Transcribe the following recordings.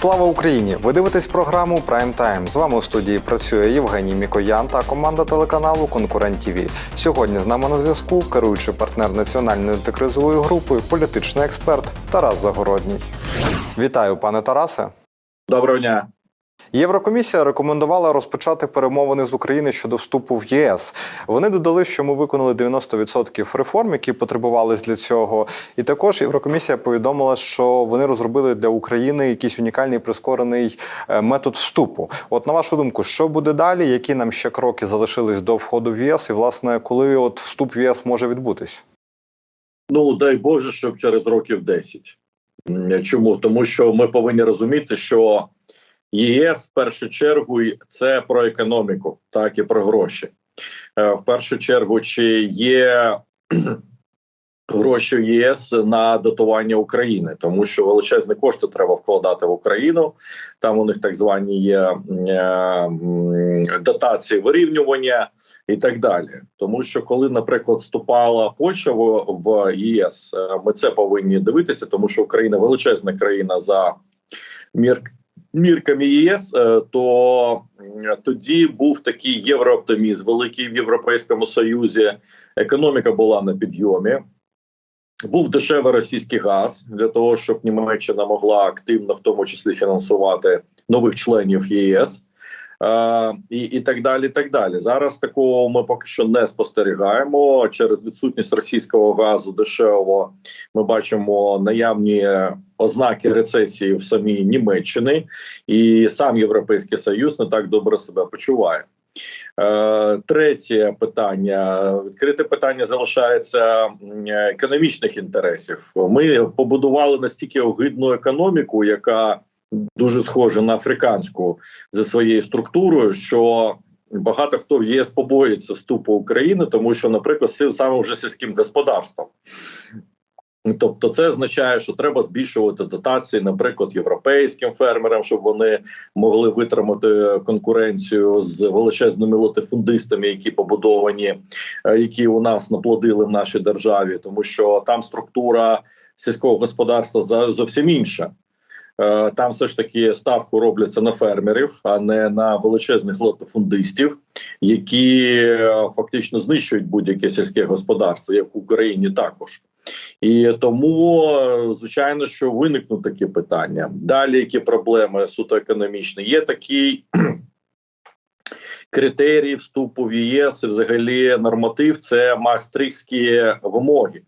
Слава Україні! Ви дивитесь програму Прайм Тайм. З вами у студії працює Євгеній Мікоян та команда телеканалу Конкурент ТІВІ. Сьогодні з нами на зв'язку керуючий партнер національної антикризової групи, політичний експерт Тарас Загородній. Вітаю, пане Тарасе. Доброго дня. Єврокомісія рекомендувала розпочати перемовини з України щодо вступу в ЄС. Вони додали, що ми виконали 90% реформ, які потребувались для цього. І також Єврокомісія повідомила, що вони розробили для України якийсь унікальний прискорений е, метод вступу. От на вашу думку, що буде далі? Які нам ще кроки залишились до входу в ЄС? І власне, коли от вступ в ЄС може відбутись? Ну дай Боже, щоб через років 10. Чому? Тому що ми повинні розуміти, що ЄС в першу чергу це про економіку, так і про гроші. Е, В першу чергу, чи є гроші ЄС на дотування України, тому що величезні кошти треба вкладати в Україну. Там у них так звані є е, дотації вирівнювання і так далі. Тому що коли, наприклад, вступала Польща в, в ЄС, е, ми це повинні дивитися, тому що Україна величезна країна за мір. Мірками ЄС, е, то тоді був такий єврооптимізм великий в Європейському Союзі. Економіка була на підйомі. Був дешевий російський газ для того, щоб Німеччина могла активно, в тому числі, фінансувати нових членів ЄС. Е, і, і так далі. так далі. Зараз такого ми поки що не спостерігаємо через відсутність російського газу дешевого. Ми бачимо наявні ознаки рецесії в самій Німеччині, і сам Європейський Союз не так добре себе почуває. Е, Третє питання відкрите питання залишається економічних інтересів. Ми побудували настільки огидну економіку, яка дуже схожа на африканську за своєю структурою, що багато хто в ЄС побоїться вступу України, тому що, наприклад, цим самим вже сільським господарством. Тобто, це означає, що треба збільшувати дотації, наприклад, європейським фермерам, щоб вони могли витримати конкуренцію з величезними латифундистами, які побудовані, е, які у нас наплодили в нашій державі, тому що там структура сільського господарства зовсім інша. Е, Там все ж таки ставку робляться на фермерів, а не на величезних латифундистів, які е, фактично знищують будь-яке сільське господарство, як в Україні також. І тому, е, звичайно, що виникнуть такі питання. Далі які проблеми суто економічні? Є такий критерій вступу в ЄС, і взагалі норматив це мастрихські вимоги,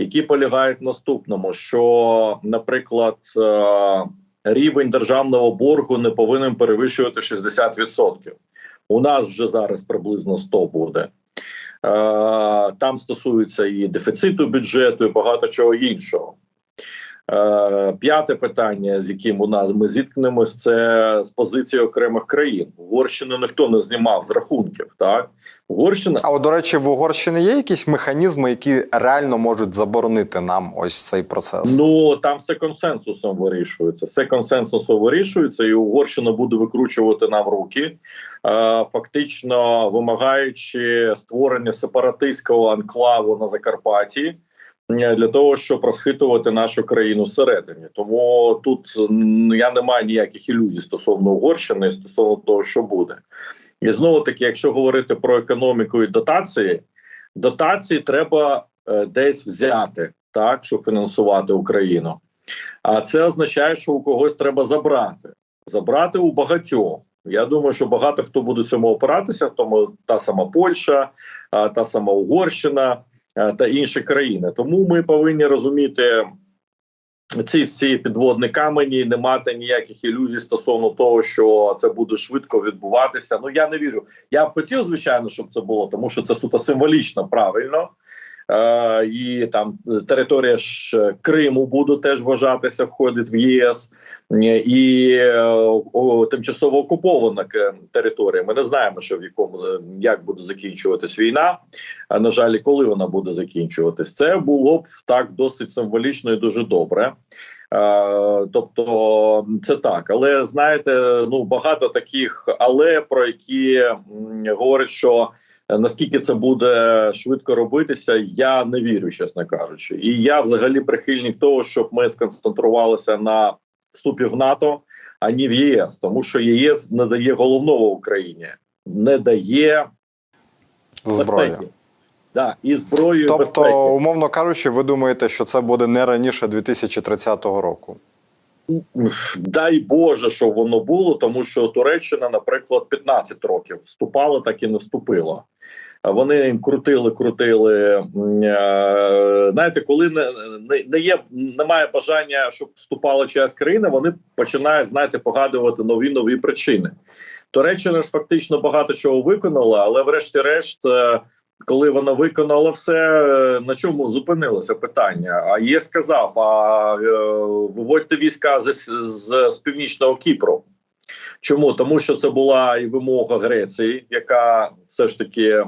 які полягають в наступному: що, наприклад, е, рівень державного боргу не повинен перевищувати 60%. У нас вже зараз приблизно 100 буде. Е, Там стосується і дефіциту бюджету, і багато чого іншого. Е, П'яте питання, з яким у нас ми зіткнемось, це з позиції окремих країн. Угорщину ніхто не знімав з рахунків. Так Угорщина А от, до речі, в Угорщині є якісь механізми, які реально можуть заборонити нам ось цей процес? Ну там все консенсусом вирішується. Все консенсусом вирішується, і Угорщина буде викручувати нам руки, е, фактично вимагаючи створення сепаратистського анклаву на Закарпатті. Е, Для того щоб розхитувати нашу країну всередині, тому тут я не маю ніяких ілюзій стосовно Угорщини, стосовно того, що буде, і знову таки, якщо говорити про економіку і дотації, дотації треба е, десь взяти так, щоб фінансувати Україну. А це означає, що у когось треба забрати. Забрати у багатьох. Я думаю, що багато хто буде цьому опиратися, тому та сама Польща, та сама Угорщина та інші країни. Тому ми повинні розуміти ці всі підводні камені, не мати ніяких ілюзій стосовно того, що це буде швидко відбуватися. Ну я не вірю. Я б хотів, звичайно, щоб це було, тому що це суто символічно правильно. Е, і там територія ж Криму буде теж вважатися, входить в ЄС Е, і е, о, тимчасово окупована територія. Ми не знаємо, що в якому е, як буде закінчуватись війна. А на жаль, коли вона буде закінчуватись, це було б так досить символічно і дуже добре. Е, тобто це так, але знаєте, ну багато таких, але про які говорять, що е, наскільки це буде швидко робитися, я не вірю, чесно кажучи. І я взагалі прихильник того, щоб ми сконцентрувалися на вступі в НАТО, ані в ЄС, тому що ЄС не дає головного Україні, не дає безпеки. Да, і зброю Тобто, безпеки. умовно кажучи, ви думаєте, що це буде не раніше 2030 року? Дай Боже, що воно було, тому що Туреччина, наприклад, 15 років вступала, так і не вступила. Вони крутили, крутили. е, Знаєте, коли не, не, є, немає бажання, щоб вступала чиясь країна, вони починають знаєте, погадувати нові нові причини. Туреччина ж фактично багато чого виконала, але врешті-решт. Коли вона виконала все, е, на чому зупинилося питання? А є сказав: а е, виводьте війська з, з, з північного Кіпру. Чому? Тому що це була і вимога Греції, яка все ж таки.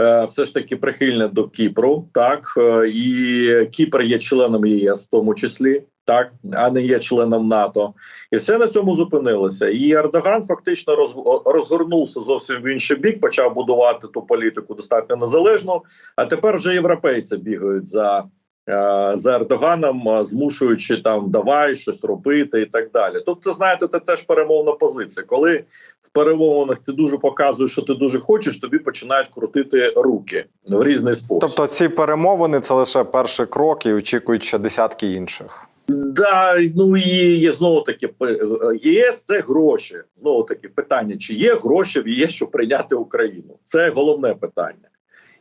е, Все ж таки прихильна до Кіпру, так е, і Кіпр є членом ЄС, в тому числі, так а не є членом НАТО, і все на цьому зупинилося. І Ердоган фактично роз, розгорнувся зовсім в інший бік, почав будувати ту політику достатньо незалежну. А тепер вже європейці бігають за, е, за Ердоганом, е, змушуючи там давай щось робити і так далі. Тобто, знаєте, це теж перемовна позиція. Коли в перемовинах ти дуже показуєш, що ти дуже хочеш, тобі починають крутити руки в різний спосіб. Тобто, ці перемовини це лише перший крок і очікують ще десятки інших. Да, ну і є знову таки п- ЄС це гроші. Знову таки питання: чи є гроші в ЄС, щоб прийняти Україну? Це головне питання.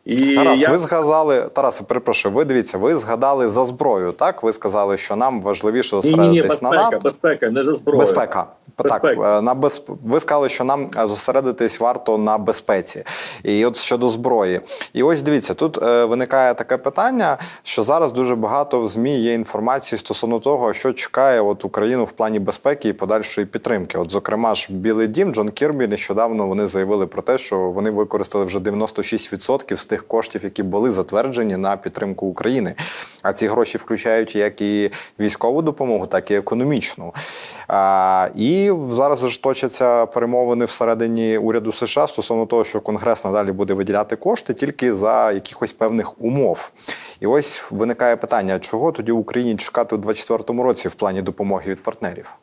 І Тарас, я ви згадали, Тарас, перепрошую, ви дивіться, ви згадали за зброю, так? Ви сказали, що нам важливіше зосередитись на НАТО. безпека, не за зброю. Безпека. Безпека. Так, е, на безп... ви сказали, що нам зосередитись варто на безпеці. І от щодо зброї. І ось дивіться, тут е, виникає таке питання, що зараз дуже багато в ЗМІ є інформації стосовно того, що чекає от Україну в плані безпеки і подальшої підтримки. От, зокрема, ж Білий Дім, Джон Кірбі нещодавно вони заявили про те, що вони використали вже 96% з тих коштів, які були затверджені на підтримку України. А ці гроші включають як і військову допомогу, так і економічну. А, і зараз ж точаться перемовини всередині уряду США стосовно того, що Конгрес надалі буде виділяти кошти тільки за якихось певних умов. І ось виникає питання: чого тоді Україні чекати у 2024 році в плані допомоги від партнерів?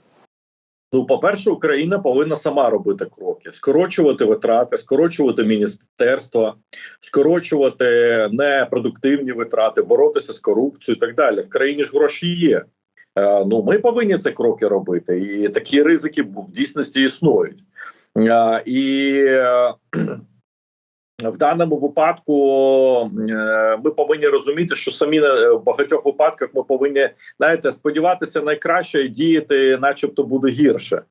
Ну, по-перше, Україна повинна сама робити кроки, скорочувати витрати, скорочувати міністерства, скорочувати непродуктивні витрати, боротися з корупцією і так далі. В країні ж гроші є. Е, Ну, ми повинні ці кроки робити, і такі ризики в дійсності існують. Е, І е, в даному випадку е, ми повинні розуміти, що самі е, в багатьох випадках ми повинні знаєте, сподіватися найкраще і діяти, начебто, буде гірше.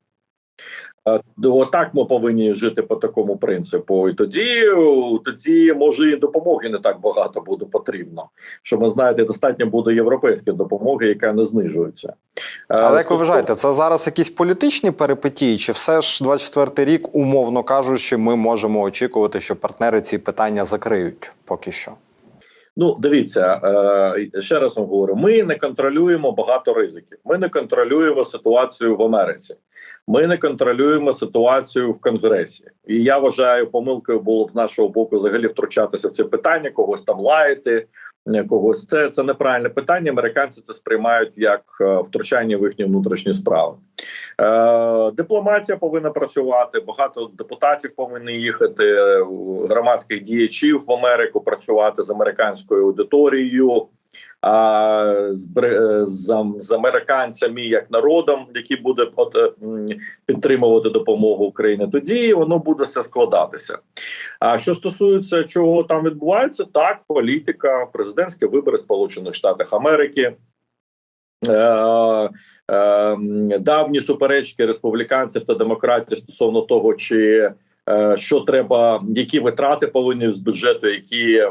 Е, Отак ми повинні жити по такому принципу. І тоді, тоді може і допомоги не так багато буде потрібно. Що ми знаєте, достатньо буде європейської допомоги, яка не знижується. Е, Але як ви вважаєте, це зараз якісь політичні перипетії, чи все ж 24 рік, умовно кажучи, ми можемо очікувати, що партнери ці питання закриють поки що? Ну, дивіться, е, ще раз вам говорю: ми не контролюємо багато ризиків. Ми не контролюємо ситуацію в Америці. Ми не контролюємо ситуацію в Конгресі. І я вважаю, помилкою було б з нашого боку взагалі втручатися в це питання, когось там лаяти, когось це, це неправильне питання. Американці це сприймають як е, втручання в їхні внутрішні справи. Е, дипломатія повинна працювати. Багато депутатів повинні їхати, е, громадських діячів в Америку працювати з американською аудиторією. А з, е, з, американцями як народом, який буде е, підтримувати допомогу Україні, тоді воно буде все складатися. А що стосується чого там відбувається, так політика, президентські вибори Сполучених Штатів Америки. Е, давні суперечки республіканців та демократів стосовно того, чи що треба, які витрати повинні з бюджету, які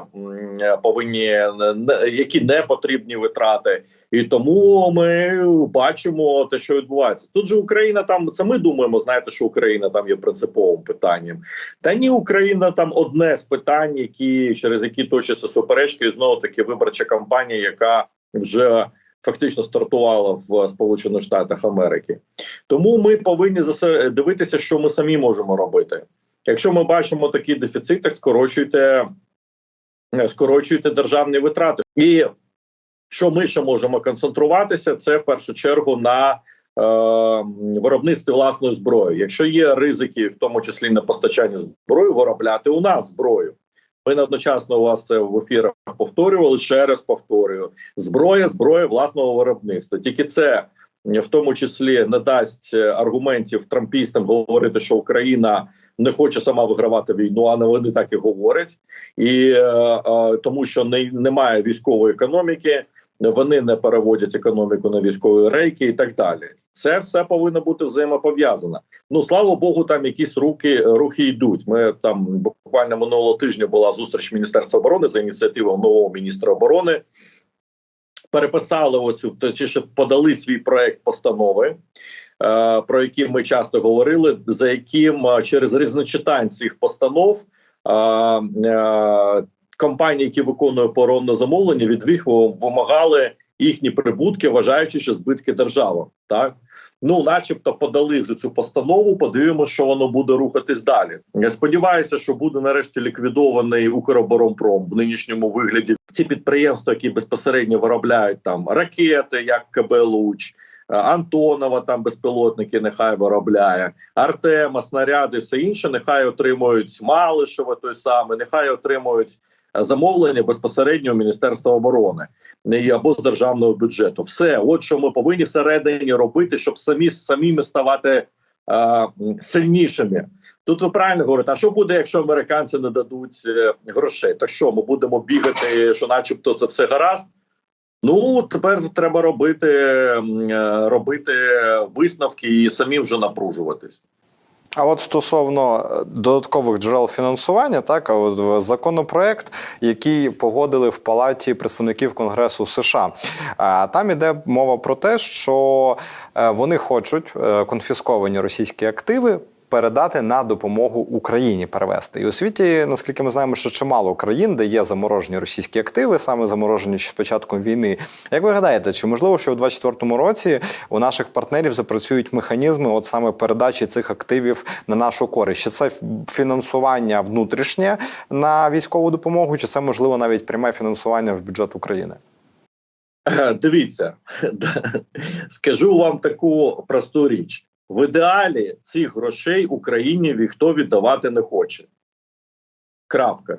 повинні не- які не потрібні витрати, і тому ми бачимо те, що відбувається. Тут же Україна там це ми думаємо. Знаєте, що Україна там є принциповим питанням. Та ні, Україна там одне з питань, які через які точаться суперечки, і знову таки виборча кампанія, яка вже фактично стартувала в Сполучених Штатах Америки. Тому ми повинні дивитися, що ми самі можемо робити. Якщо ми бачимо такий дефіцит, так скорочуйте, е, скорочуйте державні витрати. І Що ми ще можемо концентруватися? Це в першу чергу на е, виробництві власної зброї. Якщо є ризики, в тому числі на постачання зброї, виробляти у нас зброю. Ми неодночасно у вас це в ефірах повторювали. Ще раз повторюю: зброя, зброя власного виробництва. Тільки це в тому числі не дасть е, аргументів трампістам говорити, що Україна не хоче сама вигравати війну, а не вони так і говорять, і е, е, тому, що не, немає військової економіки. Вони не переводять економіку на військові рейки і так далі. Це все повинно бути взаємопов'язано. Ну слава Богу, там якісь руки рухи йдуть. Ми там буквально минулого тижня була зустріч Міністерства оборони за ініціативою нового міністра оборони. Переписали оцю точніше подали свій проект постанови, про які ми часто говорили, за яким е, через різночитань цих постанов е, е, компанії, які виконують оборонне замовлення, від них вимагали їхні прибутки, вважаючи, що збитки держава. Так ну, начебто, подали вже цю постанову. Подивимося, що воно буде рухатись далі. Я сподіваюся, що буде нарешті ліквідований Укроборонпром в нинішньому вигляді. Ці підприємства, які безпосередньо виробляють там ракети, як КБ Луч. Е, Антонова там безпілотники нехай виробляє, Артема, снаряди, все інше. Нехай отримують Малишева той самий, нехай отримують е, замовлення безпосередньо Міністерства оборони або з державного бюджету. Все, от що ми повинні всередині робити, щоб самі самими ставати е, сильнішими. Тут ви правильно говорите, а що буде, якщо американці не дадуть е, грошей? То що ми будемо бігати, що, начебто, це все гаразд? Ну тепер треба робити, е, робити висновки і самі вже напружуватись. А от стосовно е, додаткових джерел фінансування, так законопроект, який погодили в палаті представників Конгресу США, там іде мова про те, що е, вони хочуть конфісковані російські активи. Передати на допомогу Україні перевести і у світі, наскільки ми знаємо, що чимало країн, де є заморожені російські активи, саме заморожені з початком війни. Як ви гадаєте, чи можливо, що у 2024 році у наших партнерів запрацюють механізми, от саме передачі цих активів на нашу користь? Чи це фінансування внутрішнє на військову допомогу, чи це можливо навіть пряме фінансування в бюджет України? Е, Дивіться, скажу вам таку просту річ: в ідеалі цих грошей Україні ніхто віддавати не хоче. Крапка.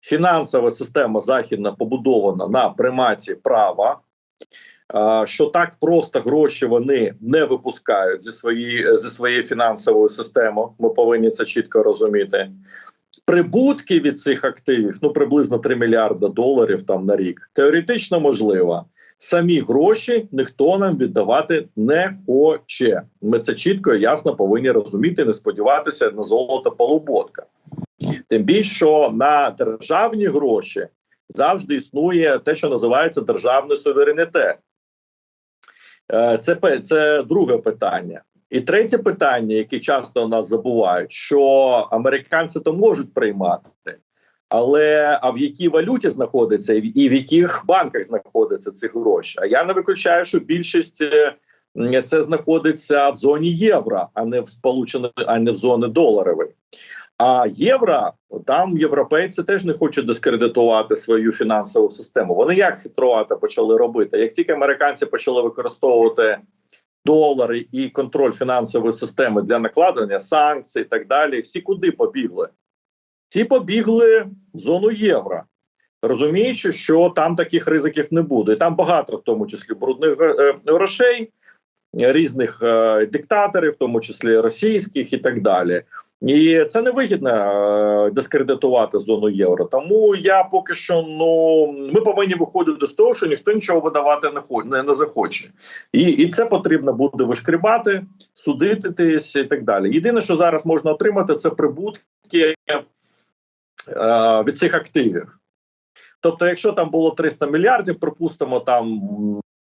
Фінансова система західна побудована на приматі права. Що так просто гроші вони не випускають зі своєї зі своєї фінансової системи. Ми повинні це чітко розуміти. Прибутки від цих активів ну приблизно 3 мільярди доларів там на рік. Теоретично можливо. Самі гроші ніхто нам віддавати не хоче. Ми це чітко і ясно повинні розуміти, не сподіватися на золото полуботка. Тим більше, що на державні гроші завжди існує те, що називається державний суверенітет. Е, Це, це друге питання. І третє питання, яке часто нас забувають, що американці то можуть приймати, але а в якій валюті знаходиться і в- яких банках знаходяться ці гроші? А я не виключаю, що більшість е, це знаходиться в зоні євро, а не в сполучених, а не в зоні доларової. А євро там європейці теж не хочуть дискредитувати свою фінансову систему. Вони як хитрувати почали робити? Як тільки американці почали використовувати долари і контроль фінансової системи для накладення санкцій і так далі, всі куди побігли? Ці побігли в зону євро, розуміючи, що там таких ризиків не буде. І там багато, в тому числі, брудних е, грошей, е, різних е, диктаторів, в тому числі російських і так далі. І це невигідно дискредитувати зону євро. Тому я поки що ну ми повинні виходити з того, що ніхто нічого видавати не не, захоче, і, і це потрібно буде вишкрібати, судитись і так далі. Єдине, що зараз можна отримати, це прибутки від цих активів. Тобто, якщо там було 300 мільярдів, припустимо, там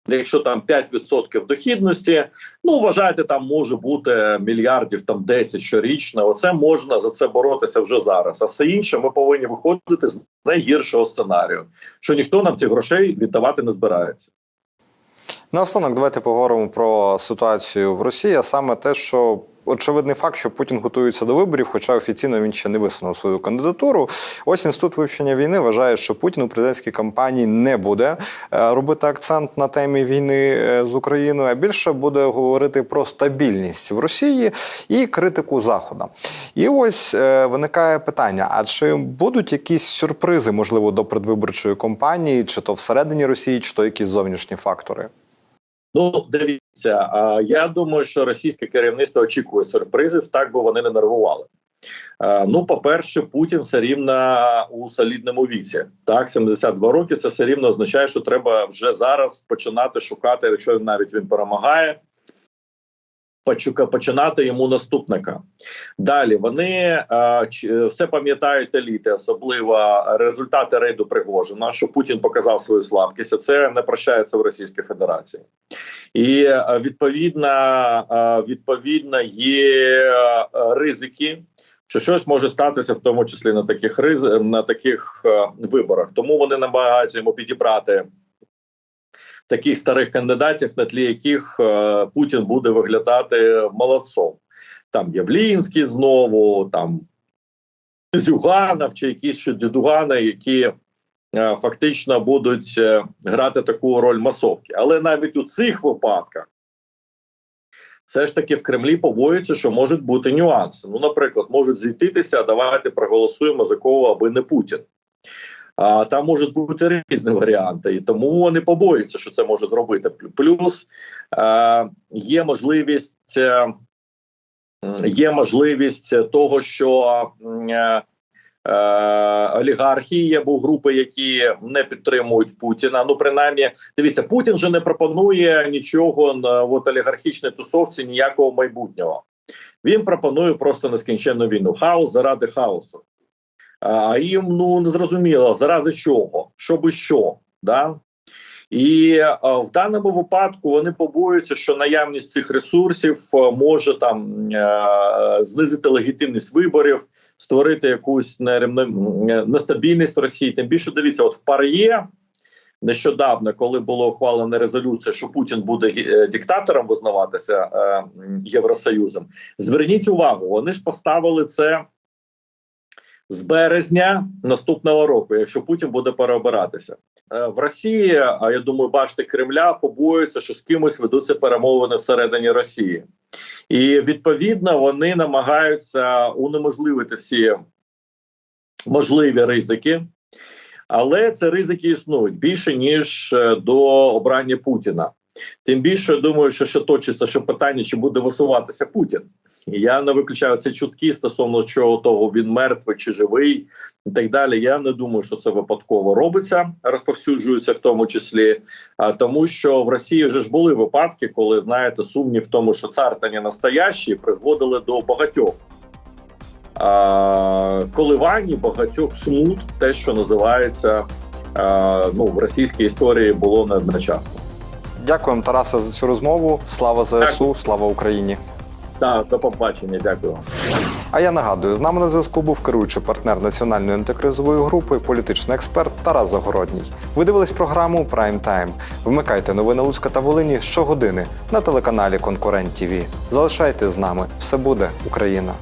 якщо там 5% дохідності, ну вважайте, там може бути мільярдів там 10 щорічно. Оце можна за це боротися вже зараз. А все інше ми повинні виходити з найгіршого сценарію, що ніхто нам цих грошей віддавати не збирається. Наостанок, давайте поговоримо про ситуацію в Росії, а саме те, що очевидний факт, що Путін готується до виборів, хоча офіційно він ще не висунув свою кандидатуру. Ось інститут вивчення війни вважає, що Путін у президентській кампанії не буде е, робити акцент на темі війни е, з Україною, а більше буде говорити про стабільність в Росії і критику Заходу. І ось е, виникає питання: а чи будуть якісь сюрпризи, можливо, до предвиборчої кампанії, чи то всередині Росії, чи то якісь зовнішні фактори? Ну, дивіться, я думаю, що російське керівництво очікує сюрпризів, так би вони не нервували. Ну, по-перше, Путін все рівно у солідному віці. Так, 72 роки. Це все рівно означає, що треба вже зараз починати шукати, якщо навіть він перемагає. Починати йому наступника. Далі вони е, ч- все пам'ятають еліти, особливо результати рейду Пригожина, що Путін показав свою слабкість. а Це не прощається в Російській Федерації, і е, відповідно, е, відповідно є е, ризики що щось може статися, в тому числі на таких риз на таких е, виборах. Тому вони намагаються йому підібрати таких старих кандидатів, на тлі яких е, Путін буде виглядати молодцом. Там Явлінський знову, там Зюганов чи якісь ще дідугани, які е, фактично будуть е, грати таку роль масовки. Але навіть у цих випадках все ж таки в Кремлі побоюються, що можуть бути нюанси. Ну, наприклад, можуть зійтитися, давайте проголосуємо за кого, аби не Путін. А там можуть бути різні варіанти, і тому вони побоюються, що це може зробити. Плюс е, є можливість. Е, Є можливість того, що е, е, олігархи є або групи, які не підтримують Путіна. Ну, принаймні, дивіться, Путін же не пропонує нічого на от, олігархічній тусовці, ніякого майбутнього. Він пропонує просто нескінченну війну. Хаос заради хаосу. А їм ну не зрозуміло, заради чого, щоб що. Да? І в даному випадку вони побоюються, що наявність цих ресурсів е, може там е, знизити легітимність виборів, створити якусь нестабільність в Росії. Тим більше дивіться, от в Пар'є нещодавно, коли було ухвалена резолюція, що Путін буде е, диктатором визнаватися Євросоюзом. Зверніть увагу, вони ж поставили це. З березня наступного року, якщо Путін буде переобиратися Е, в Росії, а я думаю, бачите, Кремля побоюються, що з кимось ведуться перемовини всередині Росії, і відповідно вони намагаються унеможливити всі можливі ризики, але це ризики існують більше ніж е, до обрання Путіна. Тим більше я думаю, що ще точиться, що питання, чи буде висуватися Путін. Я не виключаю ці чутки стосовно чого того він мертвий чи живий, і так далі. Я не думаю, що це випадково робиться, розповсюджується в тому числі. А тому, що в Росії вже ж були випадки, коли знаєте, сумнів в тому, що цар та не настоящий, призводили до багатьох а, коливань, багатьох смут, те, що називається а, ну в російській історії, було неодночасно. Дякуємо, Тарасе, за цю розмову. Слава ЗСУ, слава Україні. Так, до побачення, дякую. А я нагадую, з нами на зв'язку був керуючий партнер національної антикризової групи, політичний експерт Тарас Загородній. Ви дивились програму Прайм Тайм. Вмикайте новини Луцька та Волині щогодини на телеканалі Конкурент ТІВІ. Залишайтесь з нами. Все буде Україна.